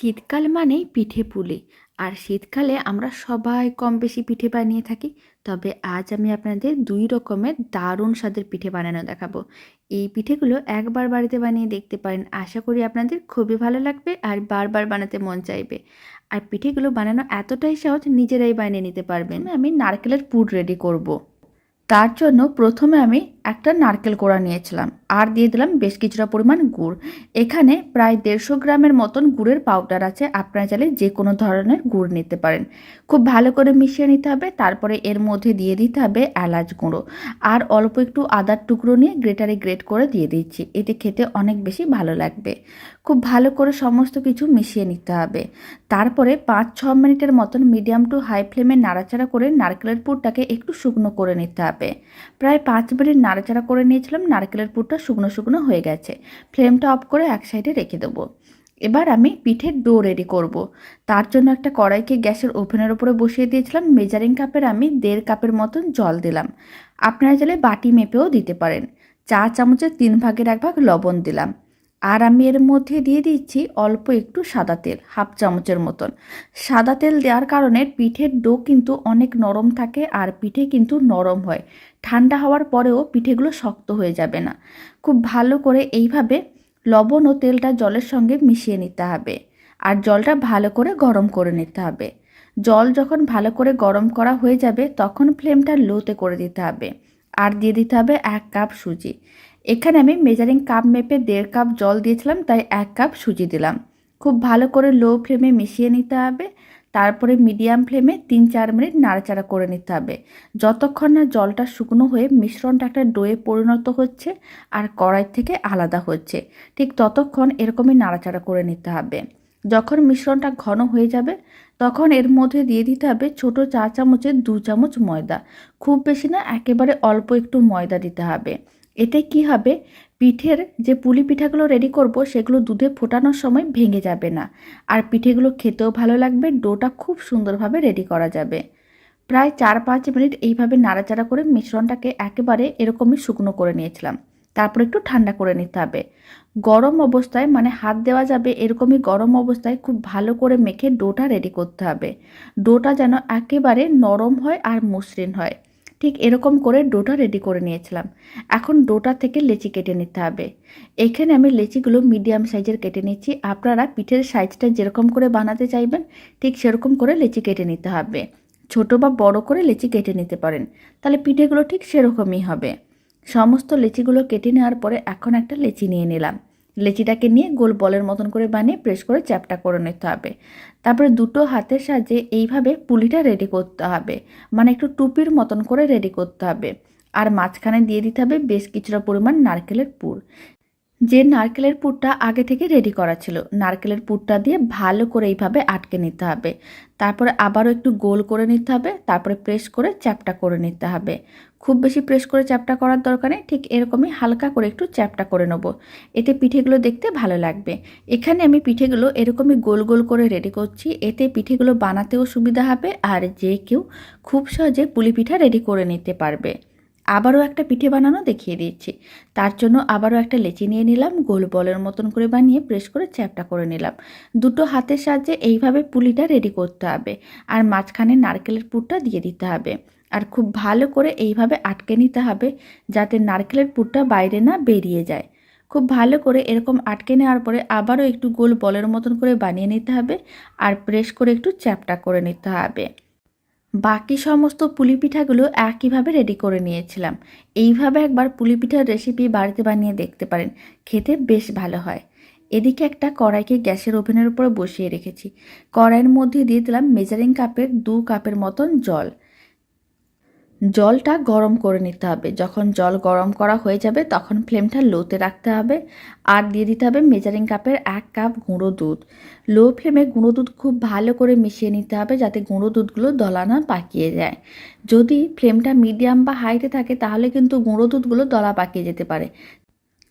শীতকাল মানেই পিঠে পুলি। আর শীতকালে আমরা সবাই কম বেশি পিঠে বানিয়ে থাকি, তবে আজ আমি আপনাদের দুই রকমের দারুণ স্বাদের পিঠে বানানো দেখাবো। এই পিঠেগুলো একবার বাড়িতে বানিয়ে দেখতে পারেন, আশা করি আপনাদের খুবই ভালো লাগবে আর বারবার বানাতে মন চাইবে। আর পিঠেগুলো বানানো এতটাই সহজ, নিজেরাই বানিয়ে নিতে পারবেন। আমি নারকেলের পুর রেডি করব। তার জন্য প্রথমে আমি একটা নারকেল কোড়া নিয়েছিলাম। আর দিয়ে দিলাম বেশ কিছুটা পরিমাণ গুড়। এখানে প্রায় দেড়শো গ্রামের মতন গুড়ের পাউডার আছে। আপনারা চাইলে যে কোনো ধরনের গুড় নিতে পারেন। খুব ভালো করে মিশিয়ে নিতে হবে। তারপরে এর মধ্যে দিয়ে দিতে হবে এলাচ গুঁড়ো। আর অল্প একটু আদার টুকরো নিয়ে গ্রেটারে গ্রেট করে দিয়ে দিচ্ছি। এতে খেতে অনেক বেশি ভালো লাগবে। খুব ভালো করে সমস্ত কিছু মিশিয়ে নিতে হবে। তারপরে পাঁচ ছ মিনিটের মতন মিডিয়াম টু হাই ফ্লেমে নাড়াচাড়া করে নারকেলের পুরটাকে একটু শুকনো করে নিতে হবে। প্রায় পাঁচ মিনিট নাড়াচাড়া করে নিয়েছিলাম, নারকেলের পুরটা শুকনো শুকনো হয়ে গেছে। ফ্লেমটা অফ করে এক সাইডে রেখে দেবো। এবার আমি পিঠের ডো রেডি করব। তার জন্য একটা কড়াইকে গ্যাসের ওভেনের ওপরে বসিয়ে দিয়েছিলাম। মেজারিং কাপের আমি দেড় কাপের মতন জল দিলাম। আপনারা চাইলে বাটি মেপেও দিতে পারেন। চা চামচের তিন ভাগের এক ভাগ লবণ দিলাম। আর আমি এর মধ্যে দিয়ে দিচ্ছি অল্প একটু সাদা তেল, হাফ চামচের মতন। সাদা তেল দেওয়ার কারণে পিঠের ডো কিন্তু অনেক নরম থাকে আর পিঠে কিন্তু নরম হয়। ঠান্ডা হওয়ার পরেও পিঠেগুলো শক্ত হয়ে যাবে না। খুব ভালো করে এইভাবে লবণ ও তেলটা জলের সঙ্গে মিশিয়ে নিতে হবে আর জলটা ভালো করে গরম করে নিতে হবে। জল যখন ভালো করে গরম করা হয়ে যাবে তখন ফ্লেমটা লোতে করে দিতে হবে। আর দিয়ে দিতে হবে এক কাপ সুজি। এখানে আমি মেজারিং কাপ মেপে দেড় কাপ জল দিয়েছিলাম, তাই এক কাপ সুজি দিলাম। খুব ভালো করে লো ফ্লেমে মিশিয়ে নিতে হবে, তারপরে মিডিয়াম ফ্লেমে তিন চার মিনিট নাড়াচাড়া করে নিতে হবে। যতক্ষণ না জলটা শুকনো হয়ে মিশ্রণটা একটা ডোয়ে পরিণত হচ্ছে আর কড়াই থেকে আলাদা হচ্ছে, ঠিক ততক্ষণ এরকমই নাড়াচাড়া করে নিতে হবে। যখন মিশ্রণটা ঘন হয়ে যাবে, তখন এর মধ্যে দিয়ে দিতে হবে ছোট চা চামচের দু চামচ ময়দা। খুব বেশি না, একেবারে অল্প একটু ময়দা দিতে হবে। এতে কি হবে? পিঠের যে পুলি পিঠাগুলো রেডি করব, সেগুলো দুধে ফোটানোর সময় ভেঙে যাবে না। আর পিঠেগুলো খেতেও ভালো লাগবে, ডোটা খুব সুন্দরভাবে রেডি করা যাবে। প্রায় চার পাঁচ মিনিট এইভাবে নাড়াচাড়া করে মিশ্রণটাকে একেবারে এরকমই শুকনো করে নিয়েছিলাম। তারপর একটু ঠান্ডা করে নিতে হবে। গরম অবস্থায় মানে হাত দেওয়া যাবে এরকমই গরম অবস্থায়, খুব ভালো করে মেখে ডোটা রেডি করতে হবে। ডোটা যেন একেবারে নরম হয় আর মসৃণ হয়। ঠিক এরকম করে ডোটা রেডি করে নিয়েছিলাম। এখন ডোটা থেকে লেচি কেটে নিতে হবে। এখানে আমি লেচিগুলো মিডিয়াম সাইজের কেটে নিচ্ছি। আপনারা পিঠের সাইজটা যেরকম করে বানাতে চাইবেন, ঠিক সেরকম করে লেচি কেটে নিতে হবে। ছোট বা বড় করে লেচি কেটে নিতে পারেন। তাহলে পিঠেগুলো ঠিক সেরকমই হবে। সমস্ত লেচিগুলো কেটে নেওয়ার পরে এখন একটা লেচি নিয়ে নিলাম। লেচিটাকে নিয়ে গোল বলের মতন করে বানিয়ে প্রেস করে চ্যাপটা করে নিতে হবে। তারপরে দুটো হাতের সাহায্যে এইভাবে পুলিটা রেডি করতে হবে। মানে একটু টুপির মতন করে রেডি করতে হবে। আর মাঝখানে দিয়ে দিতে হবে বেশ কিছুটা পরিমাণ নারকেলের পুর। যে নারকেলের পুরটা আগে থেকে রেডি করা ছিল। নারকেলের পুরটা দিয়ে ভালো করে এইভাবে আটকে নিতে হবে। তারপরে আবারও একটু গোল করে নিতে হবে। তারপরে প্রেস করে চ্যাপটা করে নিতে হবে। খুব বেশি প্রেস করে চ্যাপটা করার দরকার নেই। ঠিক এরকমই হালকা করে একটু চ্যাপটা করে নেব। এতে পিঠেগুলো দেখতে ভালো লাগবে। এখানে আমি পিঠেগুলো এরকমই গোল গোল করে রেডি করছি। এতে পিঠেগুলো বানাতেও সুবিধা হবে। আর যে কেউ খুব সহজে পুলি পিঠা রেডি করে নিতে পারবে। আবারও একটা পিঠে বানানো দেখিয়ে দিচ্ছি। তার জন্য আবারও একটা লেচি নিয়ে নিলাম, গোল বলের মতন করে বানিয়ে প্রেস করে চ্যাপটা করে নিলাম। দুটো হাতের সাহায্যে এইভাবে পুলিটা রেডি করতে হবে আর মাঝখানে নারকেলের পুরটা দিয়ে দিতে হবে। আর খুব ভালো করে এইভাবে আটকে নিতে হবে যাতে নারকেলের পুরটা বাইরে না বেরিয়ে যায়। খুব ভালো করে এরকম আটকে নেওয়ার পরে আবারও একটু গোল বলের মতন করে বানিয়ে নিতে হবে আর প্রেস করে একটু চ্যাপটা করে নিতে হবে। বাকি সমস্ত পুলি পিঠাগুলো একইভাবে রেডি করে নিয়েছিলাম। এইভাবে একবার পুলি পিঠার রেসিপি বাড়িতে বানিয়ে দেখতে পারেন, খেতে বেশ ভালো হয়। এদিকে একটা কড়াইকে গ্যাসের ওভেনের উপরে বসিয়ে রেখেছি। কড়াইয়ের মধ্যে দিয়ে দিলাম মেজারিং কাপের দু কাপের মতন জল। জলটা গরম করে নিতে হবে। যখন জল গরম করা হয়ে যাবে, তখন ফ্লেমটা লোতে রাখতে হবে আর দিয়ে দিতে হবে মেজারিং কাপের এক কাপ গুঁড়ো দুধ। লো ফ্লেমে গুঁড়ো দুধ খুব ভালো করে মিশিয়ে নিতে হবে যাতে গুঁড়ো দুধগুলো দলা না পাকিয়ে যায়। যদি ফ্লেমটা মিডিয়াম বা হাইতে থাকে, তাহলে কিন্তু গুঁড়ো দুধগুলো দলা পাকিয়ে যেতে পারে।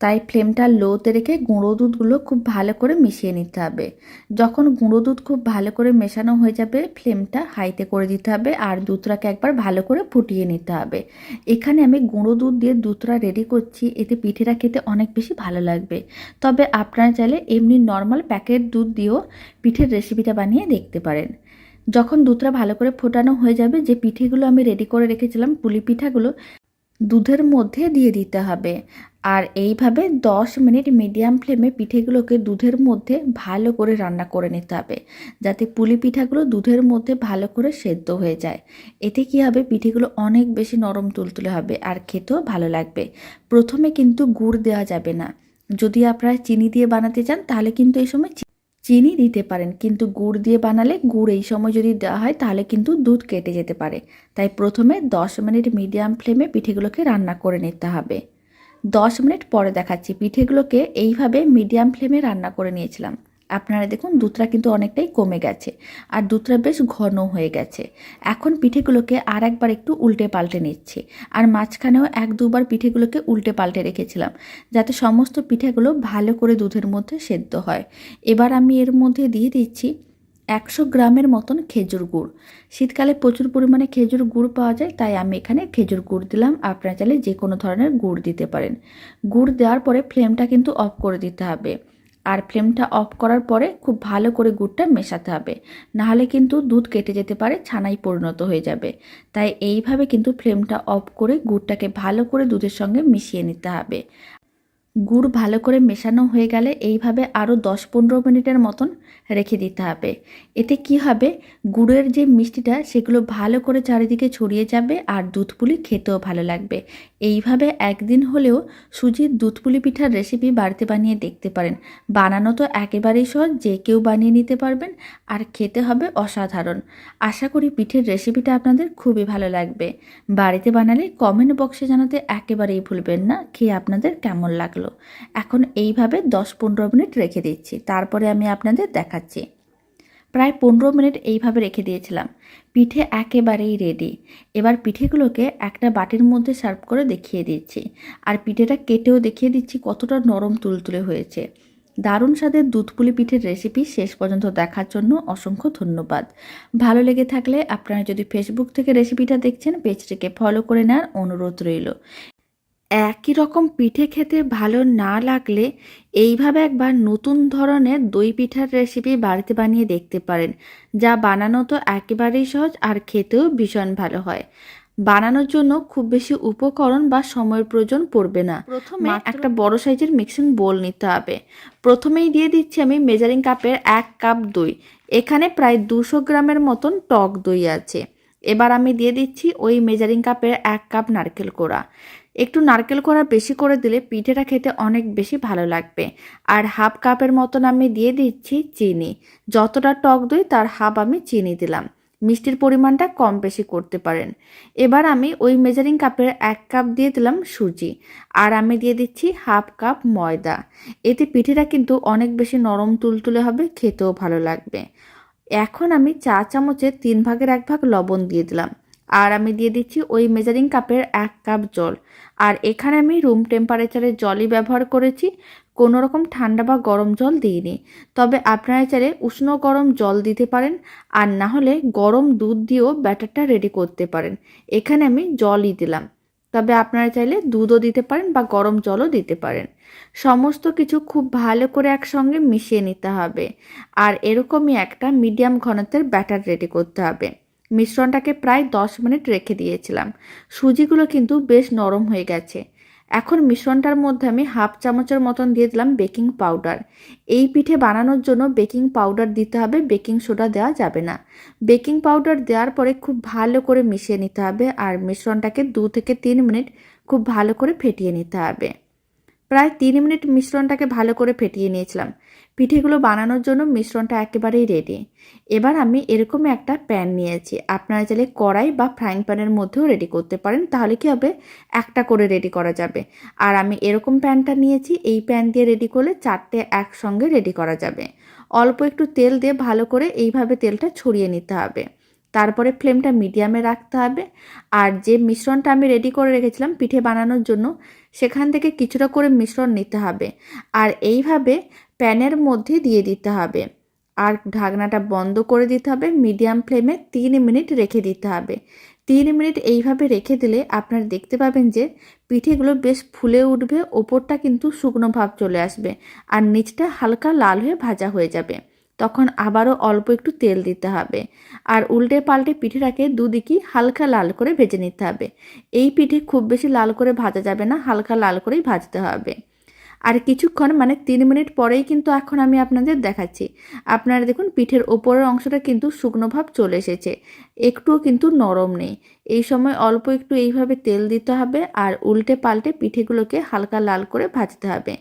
তাই ফ্লেমটা লোতে রেখে গুঁড়ো দুধগুলো খুব ভালো করে মিশিয়ে নিতে হবে। যখন গুঁড়ো দুধ খুব ভালো করে মেশানো হয়ে যাবে, ফ্লেমটা হাইতে করে দিতে হবে আর দুধটাকে একবার ভালো করে ফুটিয়ে নিতে হবে। এখানে আমি গুঁড়ো দুধ দিয়ে দুধটা রেডি করছি, এতে পিঠেটা খেতে অনেক বেশি ভালো লাগবে। তবে আপনারা চাইলে এমনি নর্মাল প্যাকেট দুধ দিয়েও পিঠের রেসিপিটা বানিয়ে দেখতে পারেন। যখন দুধটা ভালো করে ফোটানো হয়ে যাবে, যে পিঠেগুলো আমি রেডি করে রেখেছিলাম, পুলি পিঠাগুলো দুধের মধ্যে দিয়ে দিতে হবে। আর এইভাবে 10 মিনিট মিডিয়াম ফ্লেমে পিঠেগুলোকে দুধের মধ্যে ভালো করে রান্না করে নিতে হবে, যাতে পুলি পিঠাগুলো দুধের মধ্যে ভালো করে সেদ্ধ হয়ে যায়। এতে কী হবে? পিঠেগুলো অনেক বেশি নরম তুলতুলে হবে আর খেতেও ভালো লাগবে। প্রথমে কিন্তু গুড় দেওয়া যাবে না। যদি আপনারা চিনি দিয়ে বানাতে চান, তাহলে কিন্তু এই সময় চিনি দিতে পারেন, কিন্তু গুড় দিয়ে বানালে গুড় এই সময় যদি দেওয়া হয় তাহলে কিন্তু দুধ কেটে যেতে পারে। তাই প্রথমে 10 মিনিট মিডিয়াম ফ্লেমে পিঠেগুলোকে রান্না করে নিতে হবে। দশ মিনিট পরে দেখাচ্ছি পিঠেগুলোকে, এইভাবে মিডিয়াম ফ্লেমে রান্না করে নিয়েছিলাম। আপনারা দেখুন, দুধটা কিন্তু অনেকটাই কমে গেছে। আর দুধটা বেশ ঘন হয়ে গেছে। এখন পিঠেগুলোকে আর একবার একটু উল্টে পাল্টে নিচ্ছি। আর মাঝখানেও এক দুবার পিঠেগুলোকে উল্টে পাল্টে রেখেছিলাম, যাতে সমস্ত পিঠেগুলো ভালো করে দুধের মধ্যে সেদ্ধ হয়। এবার আমি এর মধ্যে দিয়ে দিচ্ছি একশো গ্রামের মতন খেজুর গুড়। শীতকালে প্রচুর পরিমাণে খেজুর গুড় পাওয়া যায়, তাই আমি এখানে খেজুর গুড় দিলাম। আপনারা চাইলে যে কোনো ধরনের গুড় দিতে পারেন। গুড় দেওয়ার পরে ফ্লেমটা কিন্তু অফ করে দিতে হবে। আর ফ্লেমটা অফ করার পরে খুব ভালো করে গুড়টা মেশাতে হবে। নাহলে কিন্তু দুধ কেটে যেতে পারে ছানায় পরিণত হয়ে যাবে। তাই এইভাবে কিন্তু ফ্লেমটা অফ করে গুড়টাকে ভালো করে দুধের সঙ্গে মিশিয়ে নিতে হবে। গুড় ভালো করে মেশানো হয়ে গেলে এইভাবে আরও দশ পনেরো মিনিটের মতন রেখে দিতে হবে। এতে কি হবে? গুড়ের যে মিষ্টিটা, সেগুলো ভালো করে চারিদিকে ছড়িয়ে যাবে আর দুধ পুলি খেতেও ভালো লাগবে। এইভাবে একদিন হলেও সুজির দুধ পুলি পিঠার রেসিপি বাড়িতে বানিয়ে দেখতে পারেন। বানানো তো একেবারেই সহজ, যে কেউ বানিয়ে নিতে পারবেন আর খেতে হবে অসাধারণ। আশা করি পিঠের রেসিপিটা আপনাদের খুবই ভালো লাগবে। বাড়িতে বানালে কমেন্ট বক্সে জানাতে একেবারেই ভুলবেন না, খেয়ে আপনাদের কেমন লাগল। এখন এইভাবে দশ পনেরো মিনিট রেখে দিচ্ছি, তারপরে আমি আপনাদের দেখাচ্ছি। প্রায় পনেরো মিনিট এইভাবে রেখে দিয়েছিলাম। পিঠে একেবারেই রেডি এবার পিঠেগুলোকে একটা বাটির মধ্যে সার্ভ করে দেখিয়ে দিচ্ছি। আর পিঠেটা কেটেও দেখিয়ে দিচ্ছি কতটা নরম তুলতুলে হয়েছে। দারুণ স্বাদের দুধপুলি পিঠের রেসিপি শেষ পর্যন্ত দেখার জন্য অসংখ্য ধন্যবাদ। ভালো লেগে থাকলে আপনারা যদি ফেসবুক থেকে রেসিপিটা দেখছেন পেজটিকে ফলো করে নেওয়ার অনুরোধ রইল। একই রকম পিঠে খেতে ভালো না লাগলে এইভাবে একবার নতুন ধরনের দই পিঠার রেসিপি বাড়িতে বানিয়ে দেখতে পারেন। যা বানানো তো একেবারেই সহজ আর খেতেও ভীষণ ভালো হয়। বানানোর জন্য খুব বেশি উপকরণ বা সময়ের প্রয়োজন পড়বে না। প্রথমে একটা বড় সাইজের মিক্সিং বোল নিতে হবে। প্রথমেই দিয়ে দিচ্ছি আমি মেজারিং কাপের এক কাপ দই। এখানে প্রায় দুশো গ্রামের মতন টক দই আছে। এবার আমি দিয়ে দিচ্ছি ওই মেজারিং কাপের এক কাপ নারকেল কোড়া। একটু নারকেল কোড়া বেশি করে দিলে পিঠেটা খেতে অনেক বেশি ভালো লাগবে। আর হাফ কাপের মতন আমি দিয়ে দিচ্ছি চিনি। যতটা টক দই, তার হাফ আমি চিনি দিলাম। মিষ্টির পরিমাণটা কম বেশি করতে পারেন। এবার আমি ওই মেজারিং কাপের এক কাপ দিয়ে দিলাম সুজি। আর আমি দিয়ে দিচ্ছি হাফ কাপ ময়দা। এতে পিঠেটা কিন্তু অনেক বেশি নরম তুলতুলে হবে, খেতেও ভালো লাগবে। এখন আমি চা চামচের তিন ভাগের এক ভাগ লবণ দিয়ে দিলাম। আর আমি দিয়ে দিচ্ছি ওই মেজারিং কাপের এক কাপ জল। আর এখানে আমি রুম টেম্পারেচারের জলই ব্যবহার করেছি, কোনো রকম ঠান্ডা বা গরম জল দিইনি। তবে আপনারা চাইলে উষ্ণ গরম জল দিতে পারেন, আর না হলে গরম দুধ দিয়েও ব্যাটারটা রেডি করতে পারেন। এখানে আমি জলই দিলাম। তবে আপনারা চাইলে দুধও দিতে পারেন বা গরম জলও দিতে পারেন। সমস্ত কিছু খুব ভালো করে একসঙ্গে মিশিয়ে নিতে হবে। আর এরকমই একটা মিডিয়াম ঘনত্বের ব্যাটার রেডি করতে হবে। মিশ্রণটাকে প্রায় দশ মিনিট রেখে দিয়েছিলাম। সুজিগুলো কিন্তু বেশ নরম হয়ে গেছে। এখন মিশ্রণটার মধ্যে আমি হাফ চামচের মতন দিয়ে দিলাম বেকিং পাউডার। এই পিঠে বানানোর জন্য বেকিং পাউডার দিতে হবে, বেকিং সোডা দেওয়া যাবে না। বেকিং পাউডার দেওয়ার পরে খুব ভালো করে মিশিয়ে নিতে হবে আর মিশ্রণটাকে দু থেকে তিন মিনিট খুব ভালো করে ফেটিয়ে নিতে হবে। প্রায় তিন মিনিট মিশ্রণটাকে ভালো করে ফেটিয়ে নিয়েছিলাম। পিঠেগুলো বানানোর জন্য মিশ্রণটা একেবারেই রেডি এবার আমি এরকম একটা প্যান নিয়েছি। আপনারা চাইলে কড়াই বা ফ্রাইং প্যানের মধ্যেও রেডি করতে পারেন, তাহলে কি হবে? একটা করে রেডি করা যাবে। আর আমি এরকম প্যানটা নিয়েছি, এই প্যান দিয়ে রেডি করলে চারটে একসঙ্গে রেডি করা যাবে। অল্প একটু তেল দিয়ে ভালো করে এইভাবে তেলটা ছড়িয়ে নিতে হবে। তারপরে ফ্লেমটা মিডিয়ামে রাখতে হবে। আর যে মিশ্রণটা আমি রেডি করে রেখেছিলাম পিঠে বানানোর জন্য, সেখান থেকে কিছুটা করে মিশ্রণ নিতে হবে। আর এইভাবে প্যানের মধ্যে দিয়ে দিতে হবে। আর ঢাকনাটা বন্ধ করে দিতে হবে, মিডিয়াম ফ্লেমে তিন মিনিট রেখে দিতে হবে। তিন মিনিট এইভাবে রেখে দিলে আপনারা দেখতে পাবেন যে পিঠেগুলো বেশ ফুলে উঠবে, ওপরটা কিন্তু শুকনো ভাব চলে আসবে আর নিচটা হালকা লাল হয়ে ভাজা হয়ে যাবে। তখন আবারও অল্প একটু তেল দিতে হবে আর উল্টে পাল্টে পিঠেটাকে দুদিকই হালকা লাল করে ভেজে নিতে হবে। এই পিঠে খুব বেশি লাল করে ভাজা যাবে না, হালকা লাল করেই ভাজতে হবে। আর কিছুক্ষণ মানে তিন মিনিট পরেই কিন্তু এখন আমি আপনাদের দেখাচ্ছি। আপনারা দেখুন, পিঠের ওপরের অংশটা কিন্তু শুকনো ভাব চলে এসেছে। একটুও কিন্তু নরম নেই। এই সময় অল্প একটু এইভাবে তেল দিতে হবে আর উল্টে পাল্টে পিঠেগুলোকে হালকা লাল করে ভাজতে হবে।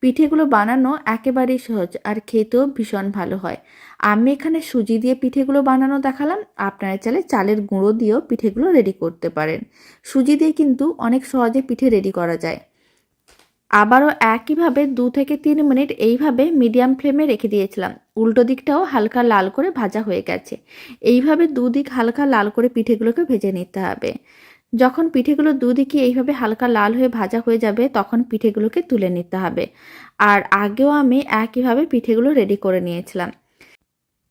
পিঠেগুলো বানানো একেবারেই সহজ আর খেতেও ভীষণ ভালো হয়। আমি এখানে সুজি দিয়ে পিঠেগুলো বানানো দেখালাম। আপনারা চাইলে চালের গুঁড়ো দিয়েও পিঠেগুলো রেডি করতে পারেন। সুজি দিয়ে কিন্তু অনেক সহজে পিঠে রেডি করা যায়। আবারও একইভাবে দু থেকে তিন মিনিট এইভাবে মিডিয়াম ফ্লেমে রেখে দিয়েছিলাম। উল্টো দিকটাও হালকা লাল করে ভাজা হয়ে গেছে। এইভাবে দুদিক হালকা লাল করে পিঠেগুলোকে ভেজে নিতে হবে। যখন পিঠেগুলো দুদিকে এইভাবে হালকা লাল হয়ে ভাজা হয়ে যাবে, তখন পিঠেগুলোকে তুলে নিতে হবে। আর আগেও আমি একইভাবে পিঠেগুলো রেডি করে নিয়েছিলাম।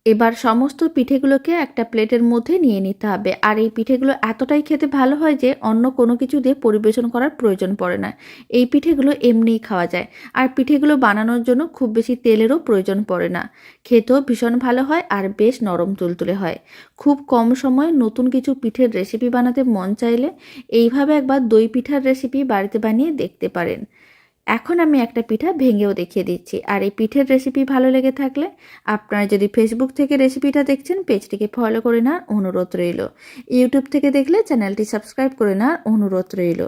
এবার সমস্ত পিঠেগুলোকে একটা প্লেটের মধ্যে নিয়ে নিতে হবে। আর এই পিঠেগুলো এতটাই খেতে ভালো হয় যে অন্য কোনো কিছু দিয়ে পরিবেশন করার প্রয়োজন পড়ে না। এই পিঠেগুলো এমনিই খাওয়া যায়। আর পিঠেগুলো বানানোর জন্য খুব বেশি তেলেরও প্রয়োজন পড়ে না। খেতেও ভীষণ ভালো হয় আর বেশ নরম তুলতুলে হয়। খুব কম সময়ে নতুন কিছু পিঠের রেসিপি বানাতে মন চাইলে এইভাবে একবার দই পিঠার রেসিপি বাড়িতে বানিয়ে দেখতে পারেন। এখন আমি একটা পিঠা ভেঙেও দেখিয়ে দিচ্ছি। আর এই পিঠের রেসিপি ভালো লেগে থাকলে আপনারা যদি ফেসবুক থেকে রেসিপিটা দেখছেন পেজটিকে ফলো করে নেওয়ার অনুরোধ রইল। ইউটিউব থেকে দেখলে চ্যানেলটি সাবস্ক্রাইব করে নেওয়ার অনুরোধ রইল।